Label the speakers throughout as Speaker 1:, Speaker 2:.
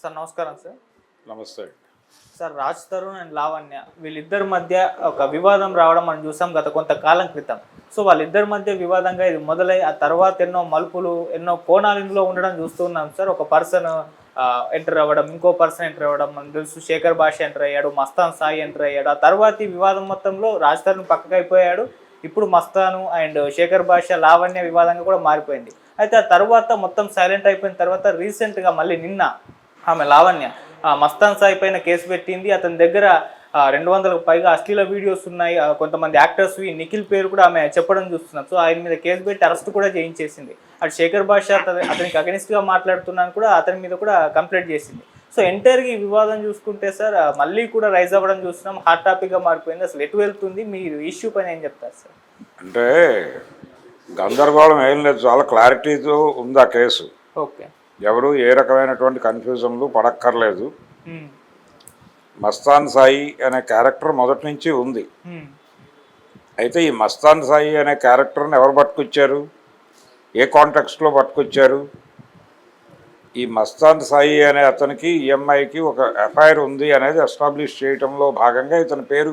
Speaker 1: Sir నమస్కారం sir.
Speaker 2: నమస్తే.
Speaker 1: Sir Raj Tarun and Lavanya వీళ్ళిద్దరి మధ్య ఒక వివాదం రావడం మనం చూసాం గత కొంతకాలం క్రితం. సో వాళ్ళిద్దరి మధ్య వివాదంగా ఇది మొదలై ఆ తర్వాత ఎన్నో మలుపులు ఎన్నో కోణాలు ఇందులో ఉండడం చూస్తున్నాం సార్. ఒక పర్సన్ ఎంటర్ అవ్వడం ఇంకో పర్సన్ ఎంటర్ అవ్వడం మనకు తెలుసు శేఖర్ భాష ఎంటర్ అయ్యాడు మస్తాన్ సాయి ఎంటర్ అయ్యాడు. ఆ తర్వాత ఈ వివాదం మొత్తంలో రాజ్ తరుణ్ పక్కకు అయిపోయాడు. ఇప్పుడు మస్తాను అండ్ శేఖర్ భాష లావణ్య వివాదంగా కూడా మారిపోయింది. అయితే ఆ తర్వాత మొత్తం సైలెంట్ అయిపోయిన తర్వాత రీసెంట్గా మళ్ళీ నిన్న ఆమె లావణ్య ఆ మస్తాన్ సాయి పైన కేసు పెట్టింది. అతని దగ్గర రెండు వందలకు పైగా అశ్లీల వీడియోస్ ఉన్నాయి. కొంతమంది యాక్టర్స్ నిఖిల్ పేరు కూడా ఆమె చెప్పడం చూస్తున్నాం. సో ఆయన మీద కేసు పెట్టి అరెస్ట్ కూడా చేయించేసింది. అటు శేఖర్ భాష అతని అతనికి against గా మాట్లాడుతున్నాను కూడా అతని మీద కూడా కంప్లైంట్ చేసింది. సో ఎంటైర్గా ఈ వివాదం చూసుకుంటే సార్ మళ్ళీ కూడా రైజ్ అవ్వడం చూస్తున్నాం. హాట్ టాపిక్గా మారిపోయింది. అసలు ఎటు వెళ్తుంది? మీరు ఇష్యూ పైన ఏం చెప్తారు సార్?
Speaker 2: అంటే గందరగోళం ఏం లేదు. చాలా క్లారిటీతో ఉంది ఆ కేసు.
Speaker 1: ఓకే.
Speaker 2: ఎవరు ఏ రకమైనటువంటి కన్ఫ్యూజన్లు పడక్కర్లేదు. మస్తాన్ సాయి అనే క్యారెక్టర్ మొదటి నుంచి ఉంది. అయితే ఈ మస్తాన్ సాయి అనే క్యారెక్టర్ని ఎవరు పట్టుకొచ్చారు? ఏ కాంటెక్స్ట్లో పట్టుకొచ్చారు? ఈ మస్తాన్ సాయి అనే అతనికి ఈఎంఐకి ఒక ఎఫ్ఐఆర్ ఉంది అనేది ఎస్టాబ్లిష్ చేయటంలో భాగంగా ఇతని పేరు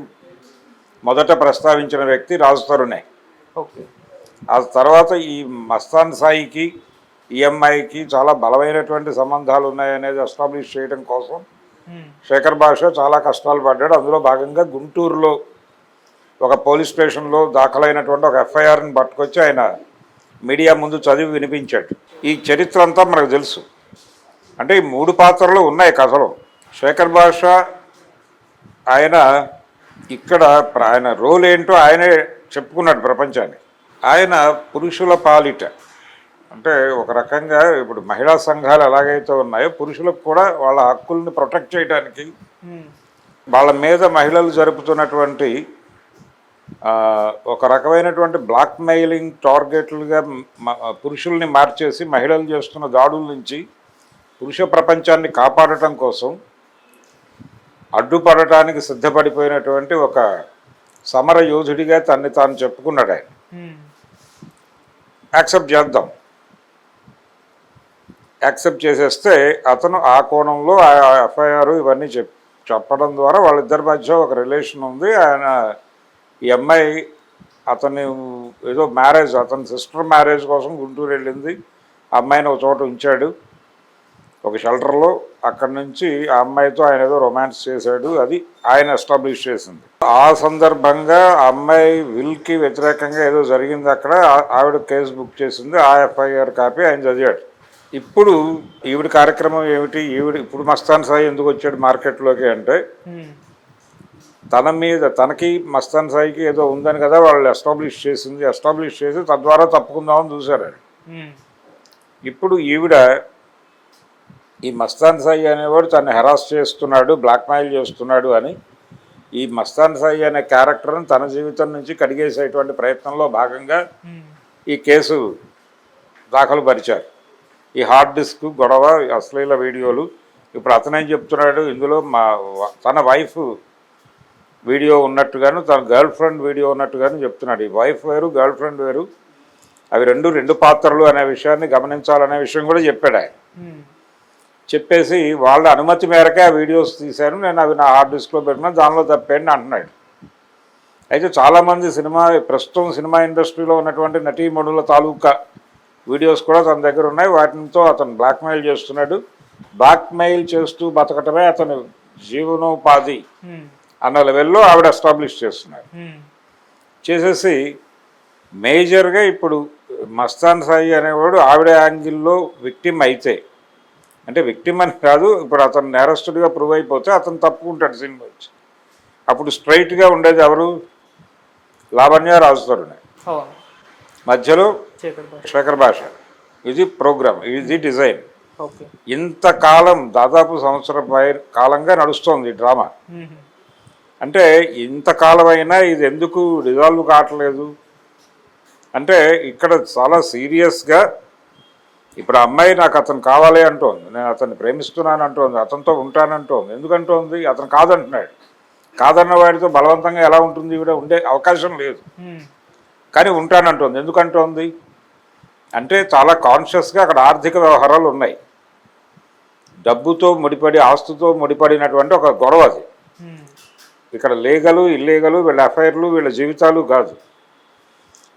Speaker 2: మొదట ప్రస్తావించిన వ్యక్తి రాజు తరుణే.
Speaker 1: ఓకే.
Speaker 2: ఆ తర్వాత ఈ మస్తాన్ సాయికి ఈఎంఐకి చాలా బలమైనటువంటి సంబంధాలు ఉన్నాయనేది ఎస్టాబ్లిష్ చేయడం కోసం శేఖర్ భాష చాలా కష్టాలు పడ్డాడు. అందులో భాగంగా గుంటూరులో ఒక పోలీస్ స్టేషన్లో దాఖలైనటువంటి ఒక ఎఫ్ఐఆర్ని పట్టుకొచ్చి ఆయన మీడియా ముందు చదివి వినిపించాడు. ఈ చరిత్ర అంతా మనకు తెలుసు. అంటే ఈ మూడు పాత్రలు ఉన్నాయి కథలో. శేఖర్ భాష ఆయన ఇక్కడ ఆయన రోల్ ఏంటో ఆయనే చెప్పుకున్నాడు ప్రపంచాన్ని. ఆయన పురుషుల పాలిట అంటే ఒక రకంగా ఇప్పుడు మహిళా సంఘాలు ఎలాగైతే ఉన్నాయో పురుషులకు కూడా వాళ్ళ హక్కుల్ని ప్రొటెక్ట్ చేయడానికి వాళ్ళ మీద మహిళలు జరుపుతున్నటువంటి ఒక రకమైనటువంటి బ్లాక్ మెయిలింగ్ టార్గెట్లుగా పురుషుల్ని మార్చేసి మహిళలు చేస్తున్న దాడుల నుంచి పురుష ప్రపంచాన్ని కాపాడటం కోసం అడ్డుపడటానికి సిద్ధపడిపోయినటువంటి ఒక సమర యోధుడిగా తన్ని తాను చెప్పుకున్నాడు ఆయన. యాక్సెప్ట్ చేద్దాం. యాక్సెప్ట్ చేసేస్తే అతను ఆ కోణంలో ఆ ఎఫ్ఐఆర్ ఇవన్నీ చెప్ చెప్పడం ద్వారా వాళ్ళిద్దరి మధ్య ఒక రిలేషన్ ఉంది. ఆయన ఈ అమ్మాయి అతని ఏదో మ్యారేజ్ అతని సిస్టర్ మ్యారేజ్ కోసం గుంటూరు వెళ్ళింది. ఆ అమ్మాయిని ఒక చోట ఉంచాడు. ఒక షెల్టర్లో అక్కడి నుంచి ఆ అమ్మాయితో ఆయన ఏదో రొమాన్స్ చేశాడు. అది ఆయన ఎస్టాబ్లిష్ చేసింది. ఆ సందర్భంగా ఆ అమ్మాయి విల్కి వ్యతిరేకంగా ఏదో జరిగింది అక్కడ. ఆవిడ కేసు బుక్ చేసింది. ఆ ఎఫ్ఐఆర్ కాపీ ఆయన చదివాడు. ఇప్పుడు ఈవిడ కార్యక్రమం ఏమిటి? ఈవిడ ఇప్పుడు మస్తాన్ సాయి ఎందుకు వచ్చాడు మార్కెట్లోకి అంటే తన మీద తనకి మస్తాన్ సాయికి ఏదో ఉందని కదా వాళ్ళు ఎస్టాబ్లిష్ చేసింది. ఎస్టాబ్లిష్ చేసి తద్వారా తప్పుకుందామని చూశారు. ఇప్పుడు ఈవిడ ఈ మస్తాన్ సాయి అనేవాడు తను హెరాస్ చేస్తున్నాడు బ్లాక్మెయిల్ చేస్తున్నాడు అని ఈ మస్తాన్ సాయి అనే క్యారెక్టర్ని తన జీవితం నుంచి కడిగేసేటువంటి ప్రయత్నంలో భాగంగా ఈ కేసు దాఖలు పరిచారు ఈ హార్డ్ డిస్క్ గొడవ అశ్లీల వీడియోలు. ఇప్పుడు అతనేం చెప్తున్నాడు ఇందులో మా తన వైఫ్ వీడియో ఉన్నట్టుగాను తన గర్ల్ ఫ్రెండ్ వీడియో ఉన్నట్టుగాను చెప్తున్నాడు. ఈ వైఫ్ వేరు గర్ల్ ఫ్రెండ్ వేరు. అవి రెండు రెండు పాత్రలు అనే విషయాన్ని గమనించాలనే విషయం కూడా చెప్పాడు ఆయన. చెప్పేసి వాళ్ళ అనుమతి మేరకే ఆ వీడియోస్ తీశాను నేను అవి నా హార్డ్ డిస్క్లో పెట్టినా దానిలో తప్పేంటి అంటున్నాడు. అయితే చాలామంది సినిమా ప్రస్తుతం సినిమా ఇండస్ట్రీలో ఉన్నటువంటి నటీమణుల తాలూకా వీడియోస్ కూడా తన దగ్గర ఉన్నాయి. వాటితో అతను బ్లాక్మెయిల్ చేస్తున్నాడు. బ్లాక్మెయిల్ చేస్తూ బతకటమే అతను జీవనోపాధి అన్న లెవెల్లో ఆవిడ ఎస్టాబ్లిష్ చేస్తున్నారు చేసేసి మేజర్గా ఇప్పుడు మస్తాన్ సాయి అనేవాడు ఆవిడ యాంగిల్లో విక్టిమ్ అయితే. అంటే విక్టిమ్ అని కాదు ఇప్పుడు అతను నేరస్తుడిగా ప్రూవ్ అయిపోతే అతను తప్పుకుంటాడు సినిమా వచ్చి. అప్పుడు స్ట్రైట్గా ఉండేది ఎవరు? లావణ్య రాజుతరుణే
Speaker 1: అవును
Speaker 2: మధ్యలో
Speaker 1: శేఖర్ భాష.
Speaker 2: ఇది ప్రోగ్రామ్ ఇది డిజైన్ ఇంతకాలం దాదాపు సంవత్సరం పై కాలంగా నడుస్తోంది ఈ డ్రామా. అంటే ఇంతకాలం అయినా ఇది ఎందుకు రిజాల్వ్ కావట్లేదు? అంటే ఇక్కడ చాలా సీరియస్గా ఇప్పుడు అమ్మాయి నాకు అతను కావాలి అంటోంది. నేను అతన్ని ప్రేమిస్తున్నాను అంటోంది. అతనితో ఉంటానంటోంది. ఎందుకంటోంది? అతను కాదంటున్నాడు. కాదన్న వాడితో బలవంతంగా ఎలా ఉంటుంది? ఈవిడ ఉండే అవకాశం లేదు. కానీ ఉంటానంటోంది. ఎందుకంటోంది? అంటే చాలా కాన్షియస్గా అక్కడ ఆర్థిక వ్యవహారాలు ఉన్నాయి. డబ్బుతో ముడిపడి ఆస్తుతో ముడిపడినటువంటి ఒక గొడవ అది.
Speaker 1: ఉమ్,
Speaker 2: ఇక్కడ లీగలు ఇల్లీగలు వీళ్ళ అఫైర్లు వీళ్ళ జీవితాలు కాదు.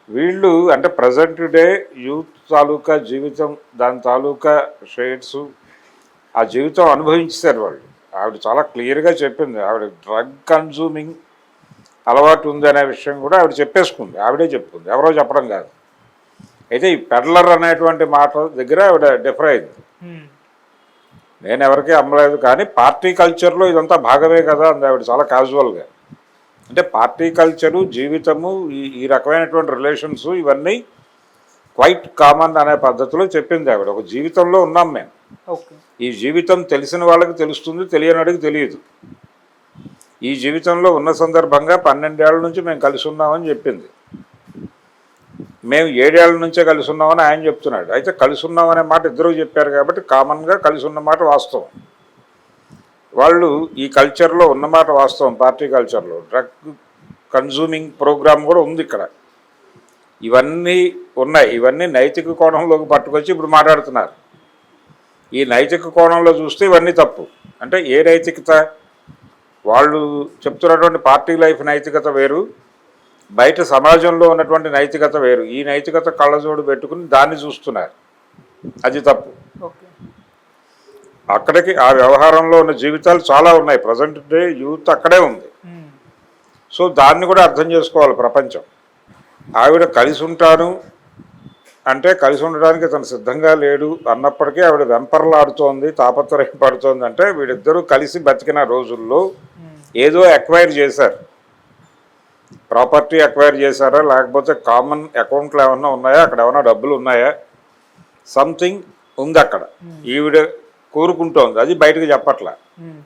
Speaker 2: వీళ్ళు అంటే ప్రజెంట్ డే యూత్ తాలూకా జీవితం దాని తాలూకా షేడ్స్ ఆ జీవితం అనుభవించారు వాళ్ళు. ఆవిడ చాలా క్లియర్గా చెప్పింది. ఆవిడ డ్రగ్ కన్జ్యూమింగ్ అలవాటు ఉంది అనే విషయం కూడా ఆవిడ చెప్పేసుకుంది. ఆవిడే చెప్పుకుంది ఎవరో చెప్పడం కాదు. అయితే ఈ పెడ్లర్ అనేటువంటి మాట దగ్గర ఆవిడ డిఫర్ అయింది. నేను ఎవరికీ అమ్మలేదు కానీ పార్టీ కల్చర్లో ఇదంతా భాగమే కదా అంది ఆవిడ చాలా క్యాజువల్గా అంటే పార్టీ కల్చరు జీవితము ఈ ఈ రకమైనటువంటి రిలేషన్స్ ఇవన్నీ క్వైట్ కామన్ అనే పద్ధతిలో చెప్పింది ఆవిడ. ఒక జీవితంలో ఉన్నాం మేము. ఈ జీవితం తెలిసిన వాళ్ళకి తెలుస్తుంది తెలియనివాడికి తెలియదు. ఈ జీవితంలో ఉన్న సందర్భంగా పన్నెండేళ్ళ నుంచి మేము కలిసి ఉన్నామని చెప్పింది. మేము ఏడేళ్ళ నుంచే కలిసి ఉన్నామని ఆయన చెప్తున్నాడు. అయితే కలిసి ఉన్నామనే మాట ఇద్దరు చెప్పారు కాబట్టి కామన్గా కలిసి ఉన్న మాట వాస్తవం. వాళ్ళు ఈ కల్చర్లో ఉన్నమాట వాస్తవం పార్టీ కల్చర్లో డ్రగ్ కన్జ్యూమింగ్ ప్రోగ్రామ్ కూడా ఉంది ఇక్కడ. ఇవన్నీ ఉన్నాయి. ఇవన్నీ నైతిక కోణంలోకి పట్టుకొచ్చి ఇప్పుడు మాట్లాడుతున్నారు. ఈ నైతిక కోణంలో చూస్తే ఇవన్నీ తప్పు. అంటే ఏ నైతికత? వాళ్ళు చెప్తున్నటువంటి పార్టీ లైఫ్ నైతికత వేరు. బయట సమాజంలో ఉన్నటువంటి నైతికత వేరు. ఈ నైతికత కళ్ళజోడు పెట్టుకుని దాన్ని చూస్తున్నారు. అది తప్పు. అక్కడికి ఆ వ్యవహారంలో ఉన్న జీవితాలు చాలా ఉన్నాయి. ప్రజెంట్ డే యూత్ అక్కడే ఉంది. సో దాన్ని కూడా అర్థం చేసుకోవాలి ప్రపంచం. ఆవిడ కలిసి ఉంటాను అంటే కలిసి ఉండడానికి తను సిద్ధంగా లేడు అన్నప్పటికీ ఆవిడ వెంపర్లాడుతోంది తాపత్రయం పడుతోంది అంటే వీడిద్దరూ కలిసి బతికిన రోజుల్లో ఏదో అక్వైర్ చేశారు. ప్రాపర్టీ అక్వైర్ చేశారా? లేకపోతే కామన్ అకౌంట్లు ఏమన్నా ఉన్నాయా? అక్కడ ఏమైనా డబ్బులు ఉన్నాయా? సంథింగ్ ఉంది అక్కడ. ఈవిడ కోరుకుంటోంది అది బయటకు చెప్పట్ల.
Speaker 1: ఉమ్,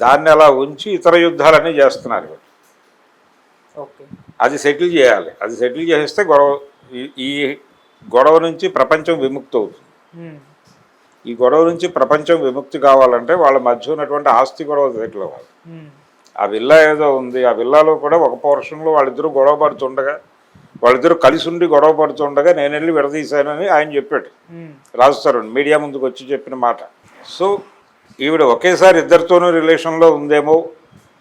Speaker 2: దాన్ని అలా ఉంచి ఇతర యుద్ధాలన్నీ చేస్తున్నారు అది సెటిల్ చేయాలి. అది సెటిల్ చేసేస్తే గొడవ ఈ- గొడవ నుంచి ప్రపంచం విముక్తి అవుతుంది.
Speaker 1: ఉమ్,
Speaker 2: ఈ గొడవ నుంచి ప్రపంచం విముక్తి కావాలంటే వాళ్ళ మధ్య ఉన్నటువంటి ఆస్తి గొడవ సెటిల్ అవ్వాలి. ఆ విల్లా ఏదో ఉంది. ఆ విల్లాలో కూడా ఒక పోర్షన్లో వాళ్ళిద్దరూ గొడవ పడుతుండగా వాళ్ళిద్దరూ కలిసి ఉండి గొడవ పడుతుండగా నేను వెళ్ళి విడదీశానని ఆయన చెప్పాడు. రాజుతారు మీడియా ముందుకు వచ్చి చెప్పిన మాట. సో ఈవిడ ఒకేసారి ఇద్దరితోనూ రిలేషన్లో ఉందేమో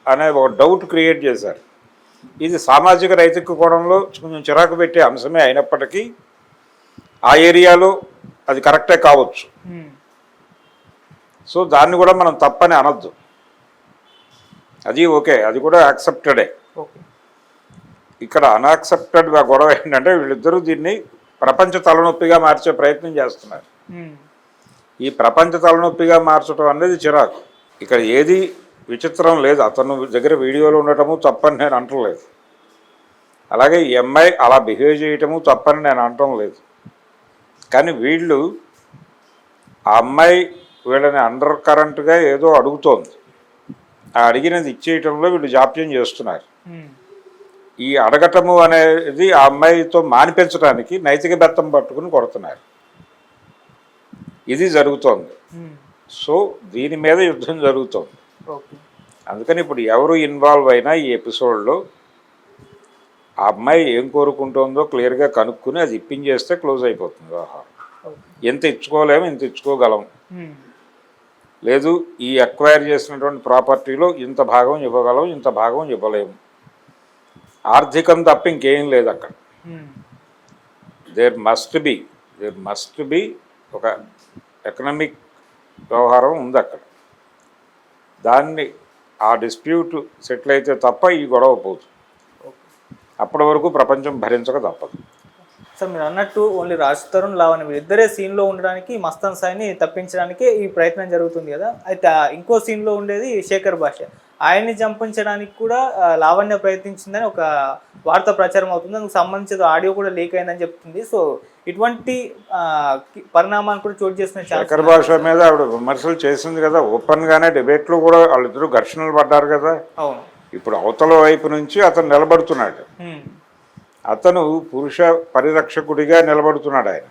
Speaker 2: అనే ఒక డౌట్ క్రియేట్ చేశారు. ఇది సామాజిక నైతిక కోణంలో కొంచెం చిరాకు పెట్టే అంశమే అయినప్పటికీ ఆ ఏరియాలో అది కరెక్టే కావచ్చు. సో దాన్ని కూడా మనం తప్పని అనొద్దు. అది ఓకే అది కూడా యాక్సెప్టెడే. ఇక్కడ అన్యాక్సెప్టెడ్ గొడవ ఏంటంటే వీళ్ళిద్దరూ దీన్ని ప్రపంచ తలనొప్పిగా మార్చే ప్రయత్నం చేస్తున్నారు. ఈ ప్రపంచ తలనొప్పిగా మార్చడం అనేది చిరాకు. ఇక్కడ ఏది విచిత్రం లేదు. అతను దగ్గర వీడియోలు ఉండటము తప్పని నేను అంటలేదు అలాగే ఈ అమ్మాయి అలా బిహేవ్ చేయటము తప్పని నేను అనటం లేదు. కానీ వీళ్ళు ఆ అమ్మాయి వీళ్ళని అండర్ కరెంట్గా ఏదో అడుగుతోంది. అడిగినది ఇచ్చేయటంలో వీళ్ళు జాప్యం చేస్తున్నారు. ఈ అడగటము అనేది ఆ అమ్మాయితో మానిపించడానికి నైతిక బెత్తం పట్టుకుని కొడుతున్నారు. ఇది జరుగుతోంది. సో దీని మీద యుద్ధం జరుగుతోంది. అందుకని ఇప్పుడు ఎవరు ఇన్వాల్వ్ అయినా ఈ ఎపిసోడ్లో ఆ అమ్మాయి ఏం కోరుకుంటుందో క్లియర్గా కనుక్కుని అది ఇప్పించేస్తే క్లోజ్ అయిపోతుంది. వ్యవహారం ఎంత ఇచ్చుకోలేము ఇంత ఇచ్చుకోగలం. లేదు ఈ అక్వైర్ చేసినటువంటి ప్రాపర్టీలో ఇంత భాగం ఇవ్వగలం ఇంత భాగం ఇవ్వలేము. ఆర్థికం తప్ప ఇంకేం లేదు అక్కడ. There must be there must be ఒక ఎకనామిక్ వ్యవహారం ఉంది అక్కడ. దాన్ని ఆ డిస్ప్యూట్ సెటిల్ అయితే తప్ప ఈ గొడవ
Speaker 1: ఓకే
Speaker 2: అప్పటి వరకు ప్రపంచం భరించక తప్పదు.
Speaker 1: సార్ మీరు అన్నట్టు ఓన్లీ రాజ్ తరుణ్ లావణ్య వీళ్ళిద్దరే సీన్లో ఉండడానికి మస్తాన్ సాయిని తప్పించడానికి ఈ ప్రయత్నం జరుగుతుంది కదా. అయితే ఇంకో సీన్లో ఉండేది శేఖర్ భాష ఆయన్ని చంపించడానికి కూడా లావణ్య ప్రయత్నించిందని ఒక వార్త ప్రచారం అవుతుంది. దానికి సంబంధించిన ఆడియో కూడా లీక్ అయిందని చెప్తుంది. సో ఇటువంటి పరిణామాన్ని కూడా చోటు ఛాన్స్
Speaker 2: శేఖర్ భాష మీద ఆవిడ విమర్శలు చేసింది కదా. ఓపెన్గానే డిబేట్లో కూడా వాళ్ళిద్దరూ ఘర్షణలు పడ్డారు కదా.
Speaker 1: అవును.
Speaker 2: ఇప్పుడు అవతల వైపు నుంచి అతను నిలబడుతున్నాడు. అతను పురుష పరిరక్షకుడిగా నిలబడుతున్నాడు ఆయన.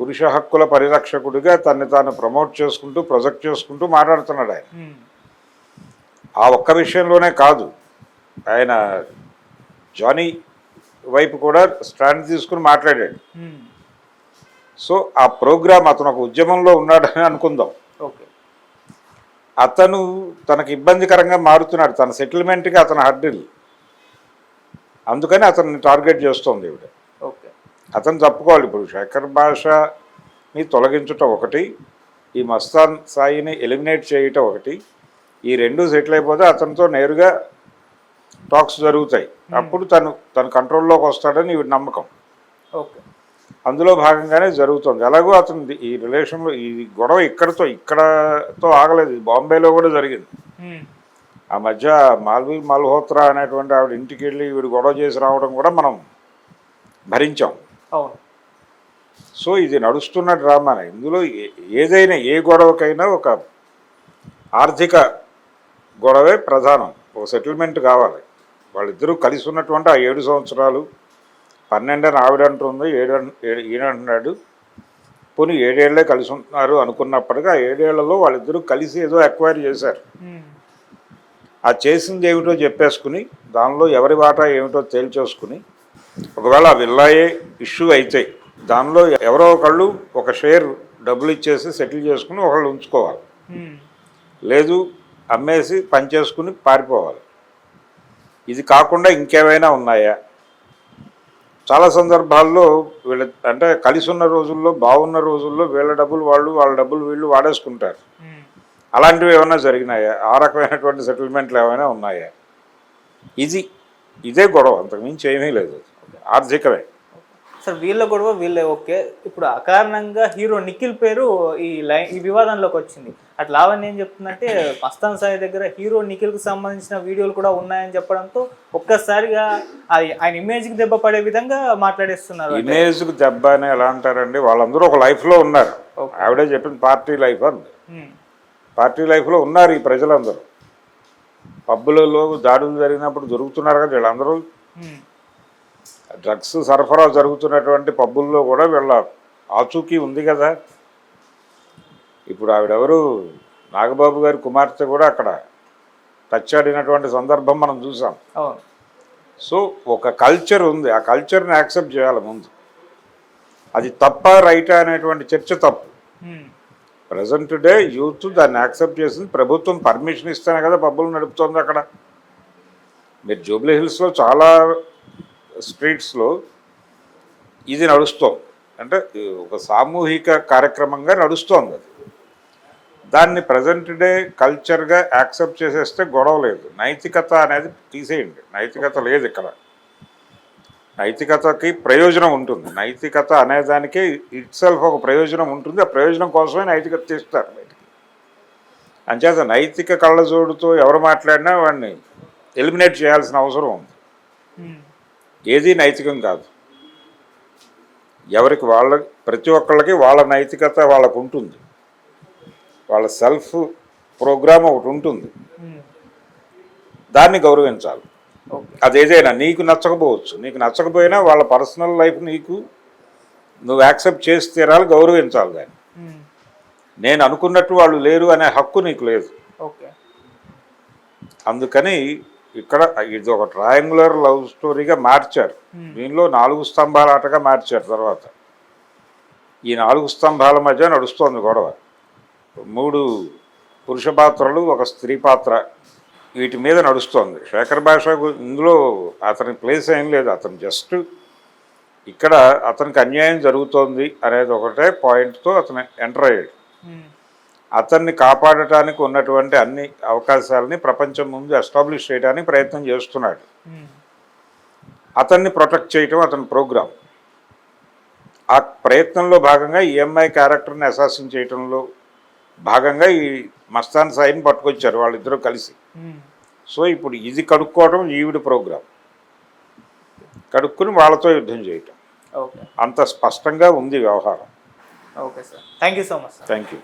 Speaker 2: పురుష హక్కుల పరిరక్షకుడిగా తన్ని తాను ప్రమోట్ చేసుకుంటూ ప్రొజెక్ట్ చేసుకుంటూ మాట్లాడుతున్నాడు ఆయన. ఆ ఒక్క విషయంలోనే కాదు ఆయన జానీ వైపు కూడా స్టాండ్ తీసుకుని మాట్లాడాడు. సో ఆ ప్రోగ్రామ్ అతను ఒక ఉద్యమంలో ఉన్నాడని అనుకుందాం.
Speaker 1: ఓకే.
Speaker 2: అతను తనకు ఇబ్బందికరంగా మారుతున్నాడు తన సెటిల్మెంట్కి అతను హడ్డిల్ అందుకని అతన్ని టార్గెట్ చేస్తోంది ఈవిడ.
Speaker 1: ఓకే.
Speaker 2: అతను తప్పుకోవాలి ఇప్పుడు. శేఖర్ భాషని తొలగించటం ఒకటి ఈ మస్తాన్ సాయిని ఎలిమినేట్ చేయటం ఒకటి. ఈ రెండు సెటిల్ అయిపోతే అతనితో నేరుగా టాక్స్ జరుగుతాయి. అప్పుడు తను తన కంట్రోల్లోకి వస్తాడని ఈవిడ నమ్మకం.
Speaker 1: ఓకే.
Speaker 2: అందులో భాగంగానే జరుగుతుంది. ఎలాగో అతను ఈ రిలేషన్లో ఈ గొడవ ఇక్కడతో ఇక్కడతో ఆగలేదు. బాంబేలో కూడా జరిగింది.
Speaker 1: ఉమ్.
Speaker 2: ఆ మధ్య మాల్వి మల్హోత్రా అనేటువంటి ఆవిడ ఇంటికి వెళ్ళి వీడు గొడవ చేసి రావడం కూడా మనం భరించాం.
Speaker 1: అవును.
Speaker 2: సో ఇది నడుస్తున్న డ్రామానే. ఇందులో ఏ- ఏదైనా ఏ గొడవకైనా ఒక ఆర్థిక గొడవే ప్రధానం. ఒక సెటిల్మెంట్ కావాలి. వాళ్ళిద్దరూ కలిసి ఉన్నటువంటి ఆ ఏడు సంవత్సరాలు పన్నెండని ఆవిడ అంటుంది ఏడు అన్- ఏడు- ఈయన అంటున్నాడు. పోనీ ఏడేళ్ళే కలిసి ఉంటున్నారు అనుకున్నప్పటికీ ఆ ఏడేళ్ళలో వాళ్ళిద్దరూ కలిసి ఏదో ఎక్వైర్ చేశారు. ఆ చేసింది ఏమిటో చెప్పేసుకుని దానిలో ఎవరి వాటా ఏమిటో తేల్చేసుకుని ఒకవేళ ఆ విల్లాయే ఇష్యూ అయితే దానిలో ఎవరో ఒకళ్ళు ఒక షేర్ డబ్బులు ఇచ్చేసి సెటిల్ చేసుకుని ఒకళ్ళు ఉంచుకోవాలి
Speaker 1: ఉమ్.
Speaker 2: లేదు అమ్మేసి పనిచేసుకుని పారిపోవాలి ఇది కాకుండా ఇంకేమైనా ఉన్నాయా చాలా సందర్భాల్లో వీళ్ళ అంటే కలిసి ఉన్న రోజుల్లో బాగున్న రోజుల్లో వీళ్ళ డబ్బులు వాళ్ళు వాళ్ళ డబ్బులు వీళ్ళు వాడేసుకుంటారు
Speaker 1: ఉమ్.
Speaker 2: అలాంటివి ఏమైనా జరిగినాయా? ఆ రకమైనటువంటి సెటిల్మెంట్లు ఏమైనా ఉన్నాయా? ఇది ఇదే గొడవ. అంతకుమించి ఏమీ లేదు. ఆర్థికమే.
Speaker 1: సార్ వీళ్ళ గొడవ వీళ్ళే ఓకే. ఇప్పుడు అకారణంగా హీరో నిఖిల్ పేరు ఈ లైన్ ఈ వివాదంలోకి వచ్చింది. అట్లా లావణ్య ఏం చెప్తుందంటే మస్తాన్ సాయి దగ్గర హీరో నిఖిల్కి సంబంధించిన వీడియోలు కూడా ఉన్నాయని చెప్పడంతో ఒక్కసారిగా అది ఆయన ఇమేజ్కి దెబ్బ పడే విధంగా మాట్లాడేస్తున్నారు
Speaker 2: ఇమేజ్కి దెబ్బ అని ఎలా అంటారండి? వాళ్ళందరూ ఒక లైఫ్లో ఉన్నారు. ఆవిడే చెప్పింది పార్టీ లైఫ్ అంది. పార్టీ లైఫ్లో ఉన్నారు ఈ ప్రజలందరూ. పబ్బులలో దాడులు జరిగినప్పుడు దొరుకుతున్నారు కదా వీళ్ళందరూ. డ్రగ్స్ సరఫరా జరుగుతున్నటువంటి పబ్బుల్లో కూడా వీళ్ళ ఆచూకీ ఉంది కదా. ఇప్పుడు ఆవిడెవరు? నాగబాబు గారి కుమార్తె కూడా అక్కడ టచ్ ఆడినటువంటి సందర్భం మనం చూసాం. సో ఒక కల్చర్ ఉంది. ఆ కల్చర్ని యాక్సెప్ట్ చేయాలి ముందు. అది తప్ప రైటా అనేటువంటి చర్చ తప్పు. ప్రజెంట్ డే యూత్ దాన్ని యాక్సెప్ట్ చేసింది. ప్రభుత్వం పర్మిషన్ ఇస్తేనే కదా పబ్బులు నడుపుతోంది అక్కడ. మీరు జూబ్లీ హిల్స్లో చాలా స్ట్రీట్స్లో ఇది నడుస్తాం అంటే ఒక సామూహిక కార్యక్రమంగా నడుస్తోంది అది. దాన్ని ప్రజెంట్ డే కల్చర్గా యాక్సెప్ట్ చేసేస్తే గొడవ లేదు. నైతికత అనేది తీసేయండి. నైతికత లేదు ఇక్కడ. నైతికతకి ప్రయోజనం ఉంటుంది. నైతికత అనేదానికి ఇట్ సెల్ఫ్ ఒక ప్రయోజనం ఉంటుంది. ఆ ప్రయోజనం కోసమే నైతికత తీస్తారు బయటికి. అంచేత నైతిక కళ్ళజోడుతో ఎవరు మాట్లాడినా వాడిని ఎలిమినేట్ చేయాల్సిన అవసరం ఉంది.
Speaker 1: ఉమ్.
Speaker 2: ఏది నైతికం కాదు. ఎవరికి వాళ్ళ ప్రతి ఒక్కళ్ళకి వాళ్ళ నైతికత వాళ్ళకు ఉంటుంది. వాళ్ళ సెల్ఫ్ ప్రోగ్రామ్ ఒకటి ఉంటుంది.
Speaker 1: ఉమ్.
Speaker 2: దాన్ని గౌరవించాలి. అదేదైనా నీకు నచ్చకపోవచ్చు. నీకు నచ్చకపోయినా వాళ్ళ పర్సనల్ లైఫ్ నీకు నువ్వు యాక్సెప్ట్ చేసి తీరాలి గౌరవించాలి దాన్ని. నేను అనుకున్నట్టు వాళ్ళు లేరు అనే హక్కు నీకు లేదు.
Speaker 1: ఓకే.
Speaker 2: అందుకని ఇక్కడ ఇది ఒక ట్రయాంగులర్ లవ్ స్టోరీగా మార్చారు. దీనిలో నాలుగు స్తంభాల ఆటగా మార్చారు తర్వాత. ఈ నాలుగు స్తంభాల మధ్య నడుస్తోంది గొడవ. మూడు పురుష పాత్రలు ఒక స్త్రీ పాత్ర. వీటి మీద నడుస్తోంది. శేఖర్ భాష ఇందులో అతని ప్లేస్ ఏం లేదు. అతను జస్ట్ ఇక్కడ అతనికి అన్యాయం జరుగుతోంది అనేది ఒకటే పాయింట్తో అతను ఎంటర్ అయ్యాడు. అతన్ని కాపాడటానికి ఉన్నటువంటి అన్ని అవకాశాలని ప్రపంచం ముందు ఎస్టాబ్లిష్ చేయడానికి ప్రయత్నం చేస్తున్నాడు. అతన్ని ప్రొటెక్ట్ చేయటం అతని ప్రోగ్రామ్ ఆ ప్రయత్నంలో భాగంగా ఈఎంఐ క్యారెక్టర్ని అసాసిన్ చేయటంలో భాగంగా ఈ మస్తాన్ సాయిని పట్టుకొచ్చారు వాళ్ళిద్దరూ కలిసి. సో ఇప్పుడు ఇది కడుక్కోవడం ఈవిడ ప్రోగ్రామ్ కడుక్కుని వాళ్ళతో యుద్ధం చేయటం. అంత స్పష్టంగా ఉంది వ్యవహారం.
Speaker 1: Okay sir. Thank you so much
Speaker 2: thank you